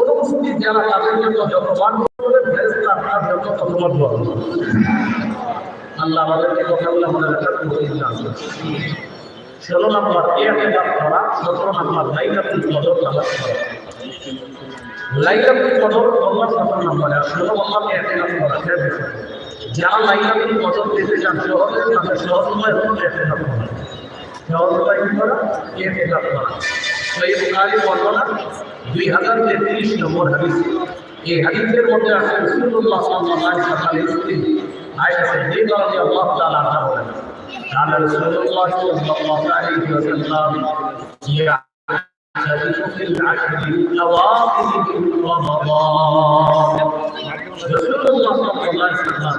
অনুপস্থিত যারা তাদের জন্য যত মান করে ফেরেস্তা আপনার জন্য তত মত আল্লাহ আমাদেরকে কথাগুলো মনে রাখার তৌফিক দান করুন। ষোলো নম্বর এয়ারটেল করা, সতেরো নম্বর, লাইলাতুল কদর নামাজ করা লাইলাতুল কদর আল্লাহ সতেরো নম্বরে, আর ষোলো নম্বর এয়ারটেল করা এর বিষয় যারা লাইলাতুল কদর পেতে চান, সহজে তাদের সহজ উপায় হলো এয়ারটেল করা। সহজ উপায় কি করা? এয়ারটেল করা। সেই বুখারী বর্ণনা দুই হাজার তেত্রিশ নম্বর হাদিস এই হাদিসের মধ্যে আছে রসুল্লাহ সাল্লাল্লাহু আলাইহি ওয়াসাল্লামের স্ত্রী আয়েশা সিদ্দিকা রাদিয়াল্লাহু তাআলা আনহা বলেন قال رسول الله صلى الله عليه وسلم يعتكف في العشر الاواخر من رمضان رسول الله صلى الله عليه وسلم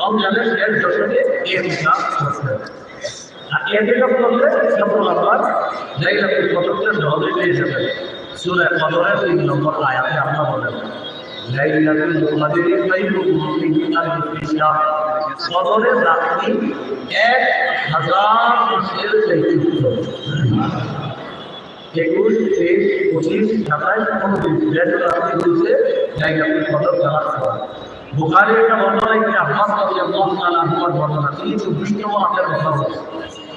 রমজানের শেষ দশকে ইহতিকাফ করতেন আর ইহতিকাফ করলে সফল আবার লাইলাতুল কদরকে সহজে পেয়ে যাবেন সূরা কদরের তিন নম্বর আয়াতে আল্লাহ বলেন লাইলাতুল কদরি খায়রুম মিন আলফি শাহর কদরের রাত্রি এক হাজার মাসের চাইতে উত্তম একুশ তেইশ পঁচিশ সাতাইশ উনত্রিশ দেড় রাত্রি বলছে জায়গাতে কদর খেলা করা বুখারের একটা বর্ণনা এখানে আব্বাস আনহুর বর্ণনা তিনি চব্বিশতম আটের কথা বলছেন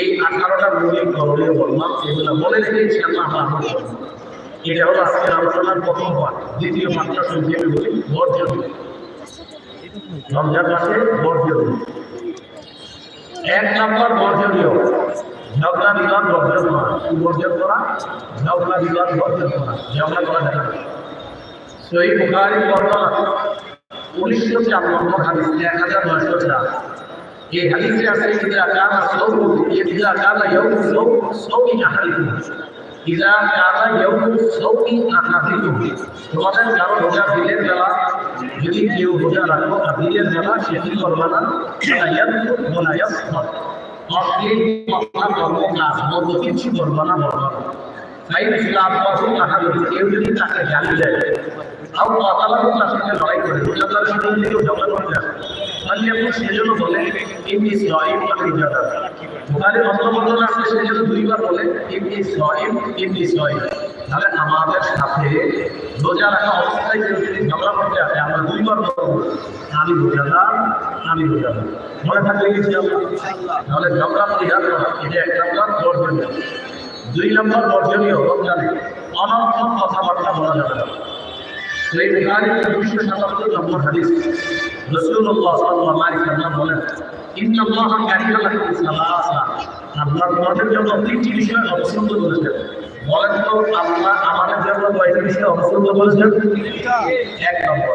এই আঠারোটা মৌলিক করণীয় বললাম এগুলো বলে রেখে আমরা আমল এটা হলো আজকের আলোচনার প্রথম পাঠ, দ্বিতীয় পাঠটা সংক্ষেপে বলি বর্জন রমজান মাসে বর্জন এক নম্বর বর্জনীয় ঝগড়া বিবাদ বর্জন করা কি বর্জন করা ঝগড়া বিবাদ বর্জন করা ঝগড়া করা যাবে না সহি বুখারী বর্ণনা। উনিশশো চার নম্বর হাদিস এক হাজার নয়শো চার। এই হাদিসে আছে ইদা কানা সৌম ইদা কানা ইয়াউম সৌম সৌমি আহাদিকুম ইদা কানা ইয়াউম সৌমি আহাদিকুম তোমাদের কারও রোজা দিনের বেলা যদি কেউ রোজা রাখো আর দিনের বেলা সেটি করবে না ইয়াদু ইয়াসফার অশ্লীল কথা কর্ম কাজ মন্দ কিছু করবে না না তাই ইসলাম পাশে আহাদুম কেউ যদি তাকে গালি দেয় আও আল্লাহ তার সঙ্গে লড়াই করে রোজাদার সঙ্গে কেউ ঝগড়া করে তাহলে আপনি সেজন্য বলে ইমনি সহিম আপনি জাদা বুখারী অন্য বর্ণনা সেজন্য দুইবার বলে ইমনি সহিম ইমনি সহিম তাহলে আমাদের সাথে রোজা রাখা অবস্থায় ঝগড়া করতে আসে, আমরা দুইবার বলব, আমি রোজাদার আমি রোজাদার মনে থাকলে আমরা তাহলে ঝগড়া পরিহার করা, এটা এক নম্বর বর্জনীয়। দুই নম্বর বর্জনীয় রমজানে অনর্থক কথাবার্তা বলা যাবে না। সেই বুখারী দুইশো সাতাত্তর নম্বর হাদিস। রসুল্লাহ সাল্লাল্লাহু আলাইহি ওয়াসাল্লাম বলেন ইন্না আল্লাহ কারিহা লাকুম সালাসা। আল্লাহ তোমাদের জন্য তিনটি বিষয় অপছন্দ করেছেন। বলেন তো, আল্লাহ আমাদের জন্য কয়টি বিষয় অপছন্দ করেছেন? এক নম্বর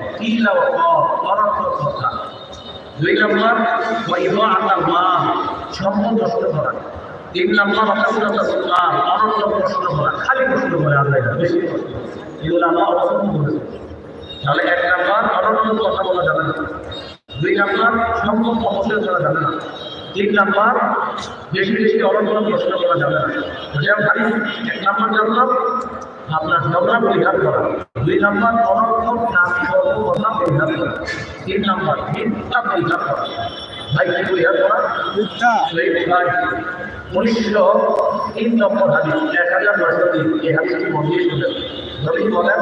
দুই নম্বর, ওয়াইদা আল্লাহ সম্পদ নষ্ট করা। তিন নম্বর অপছন্দ প্রশ্ন করা। খালি প্রশ্ন করে তাহলে এক নাম্বার অনন্য কথা বলা যাবে না। দুই নাম্বার সম্পদ অপচয় করা যাবে না। তিন নাম্বার বেশি বেশি অনন্য প্রশ্ন করা যাবে না। হারিস এক নাম্বার জানলাম আপনার ঝগড়া পরিহার করা। দুই নাম্বার অনর্থক নাম কর্ম কথা পরিহার করা। তিন নাম্বার মিথ্যা পরিহার করা। ভাই কি পরিহার করা সেই ভাই উনিশশো তিন নম্বর হাদিস এক হাজার নয়শো তিন। এই হাদিসটি মন্দির নবী বলেন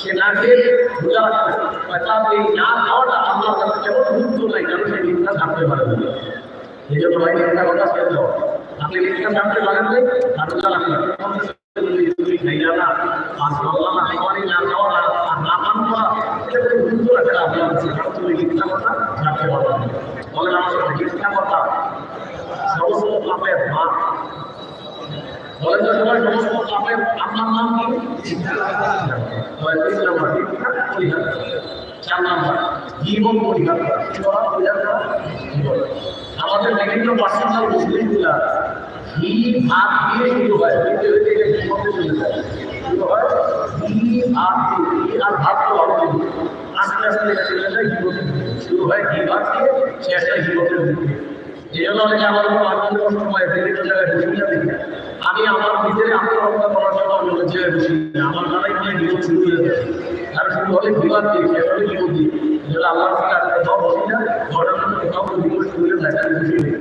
সে না খেয়ে রোজা রাখতেছে অর্থাৎ এই না খাওয়াটা আল্লাহ কাছে কেমন গুরুত্ব নাই কারণ সে মিথ্যা থাকতে পারে না। এই জন্য ভাই মিথ্যা কথা দাও। আপনি মিথ্যা থাকতে পারেন নাই, আর রাখে না আপনার কথা বলেন আমার সাথে মিথ্যা কথা আপনার নাম পরিহার চার নম্বর জীবন পরিহার। আমাদের বিভিন্ন পার্সোনাল মুসলিমরা ঘি দিয়ে শুরু হয়? যায় হয় আস্তে আস্তে শুরু হয় ঘি ভাত হয় জন্য অনেকে আমার আনন্দ দেখি আমি আমার নিজের আত্মরক্ষা করার জন্য আমি যে বসি আমার মনে হয় জীবন শুরু হয়ে যায় আর শুরু হলে বিবাদ দিয়ে সে হলে যেটা আল্লাহ থেকে আজকে বসি না ঘটনা কোথাও জীবন শুরু হয়ে যায় নেই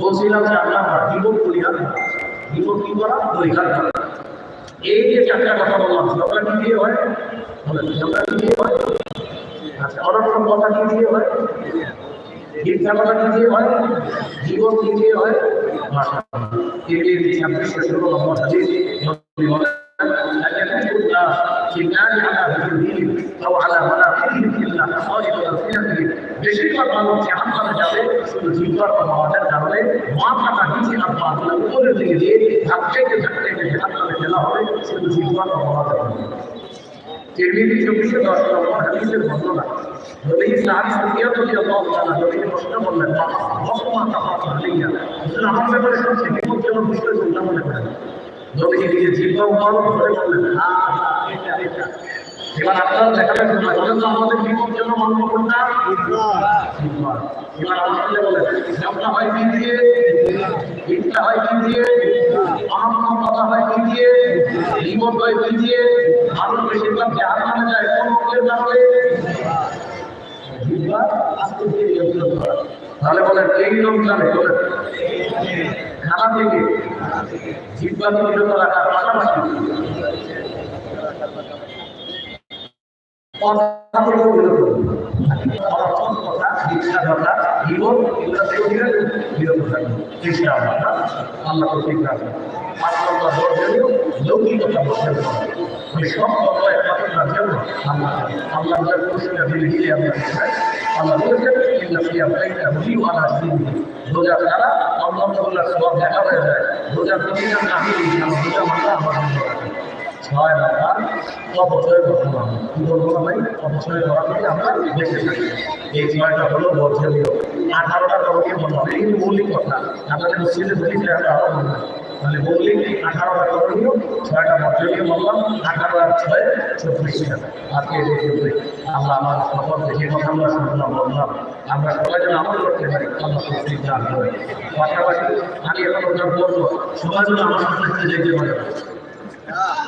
বলছিলাম যে আমার জীবন পরিহার। জীবন কি করা? পরিহার করা। এই যে চারটা কথা বললাম, ঝগড়া কি দিয়ে হয়? ঝগড়া কি দিয়ে হয়? আচ্ছা অনর্থক কথা কি দিয়ে হয়? মিথ্যা কথা কি দিয়ে হয় জীবন কি দিয়ে হয় ভাষা এর ছাব্বিশ ষোলো নম্বর হাদিস নবী বলেন لا يكون الناس على وجوههم او على مناخرهم الا خصائص السنتهم বেশিরভাগ মানুষ জাহান্নামে যাবে শুধু জিহ্বার পাওয়াটার কারণে মাথাটা নিচে আর পাগুলো উপরের দিকে দিয়ে ধাক্কে ধাক্কে জাহান্নামে ফেলা হবে শুধু জিহ্বার পাওয়াটার কারণে তিরমিজি চব্বিশে দশ নম্বর হাদিসের বর্ণনা নবী সাহাবী সুফিয়ান রাদিয়াল্লাহু তাআলা নবীকে প্রশ্ন করলেন মা মহম্মদ তাহাত আলাইয়া হুজুর আমার ব্যাপারে শুনছি বিপজ্জনক বিষয় চিন্তা মনে করেন নবীজি নিজে জিহ্বা উপার করে বললেন হ্যাঁ এবার আপনারা দেখাবেন না বলেন তো আমাদের বিপজ্জনক মনে কোনটা জিহ্বা এবার আমাদের বলেন ঝগড়া হয় কি দিয়ে? ইচ্ছা হয় কি দিয়ে? অনন্য কথা হয় কি হয় কি দিয়ে মানুষ বেশিরভাগ জাহাজ নামে যায়, কোন লোকের করা। তাহলে বলেন এই লোক জানে বলেন খানা থেকে জিব্বা নিয়ন্ত্রণ রাখার পাশাপাশি লৌকিকতা বর্জন করা মানে সব কথা একমাত্র জন্য আল্লাহ আল্লাহ পুরস্কার দিলে দিলে আমরা আল্লাহ বলেছেন ইল্লা ফিয়া বাইতা হুদিউ আলা দিনি রোজা ছাড়া তাআলার সওয়াব দেখা হয়ে যায় রোজা প্রতিদিন আমি রোজা মানা আমার। ছয় নাম্বার অপচয় হবে। কি বলব না ভাই? অপচয় করা থেকে আমরা বেঁচে থাকি। এই ছয়টা হলো বর্জনীয়। আঠারোটা করণীয় মনে হবে এই মৌলিক কথা। আপনাদের মসজিদে বলি আমরা আরও মনে হয়। তাহলে মৌলিক আঠারোটা করণীয় ছয়টা বর্জনীয় বললাম আঠারো আর ছয় চব্বিশটা আজকে এই চব্বিশ আমরা আমার সকল যে কথা আমরা শুনলাম বললাম আমরা সবাই যেন আমল করতে পারি। তৌফিক দান করে পাশাপাশি আমি এখন বলব, সবাই যেন আমার সাথে যেতে পারে এরকম বড় তো আমরা যদি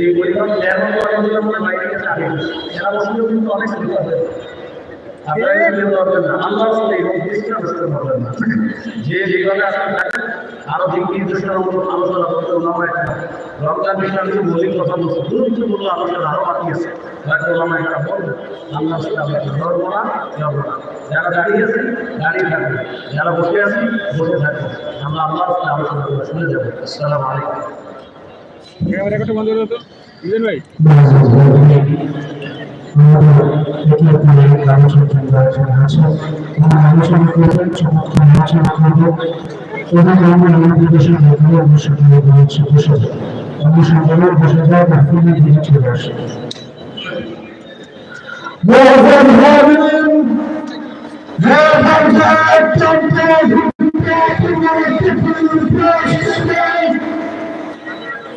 এই পরিমাণ জ্ঞান অনেকগুলো আমরা বাইরে এরা বসলেও কিন্তু অনেক সুবিধা হবে যে যেভাবে আসলে থাকেন আরও দিক নির্দেশনার উপর আলোচনা করতে ওলামা একটা রমজান বিষয়ে আমি মৌলিক কথা বলছি, গুরুত্বপূর্ণ আলোচনা আরও বাকি আছে। হয়তো ওলামা একটা বলবে আল্লাহ আমরা ধরবো না যাব না। যারা দাঁড়িয়ে আছে, দাঁড়িয়ে যারা বসে আছি, বসে আমরা আল্লাহ আসলে আলোচনা করে শুনে যাব। আসসালামু আলাইকুম। ক্যামেরা একটু বন্ধ করে তো বিজন ভাই Have contact, don't go, don't go, don't go, don't go, don't go, don't go,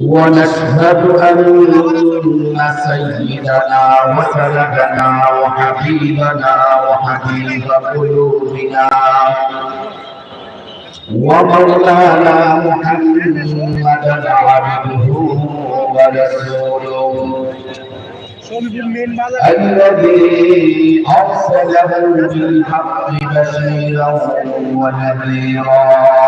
ونشهد أن سيدنا وسندنا وحبيبنا وحبيب قلوبنا ومولانا محمدا عبده ورسوله الذي أرسله بالحق بشيرا ونذيرا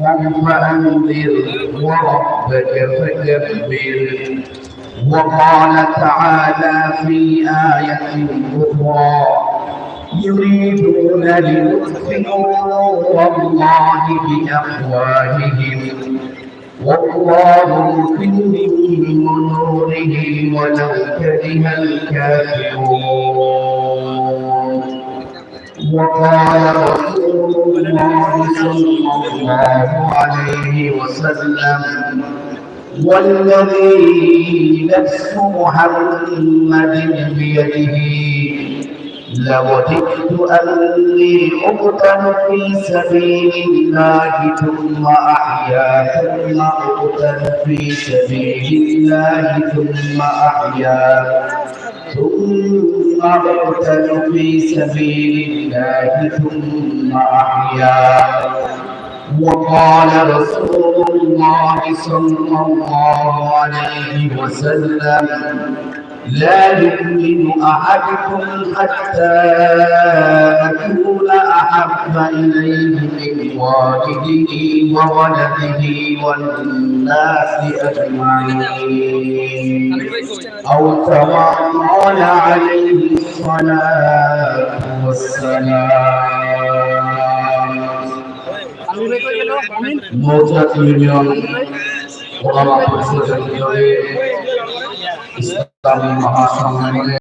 قم فأنذر وربك فكبر وقال تعالى في آية أخرى يريدون ليطفئوا الله بأفواههم والله متم نوره ولو كره الكافرون وقال رسول الله صلى الله عليه وسلم والذي نفس محمد بيده لوددت أني أقتل في سبيل الله ثم أحيا ثم أقتل في سبيل الله ثم أحيا. ثم أقتل في سبيل الله ثم أحيا. وقال رسول الله صلى الله عليه وسلم لا يؤمن أحدكم حتى أكون أحب إليه من والده وولده والناس أجمعين. أو كما قال عليه الصلاة والسلام. موتى مليون ورحمة الله. Islami মহাসম্মেলনে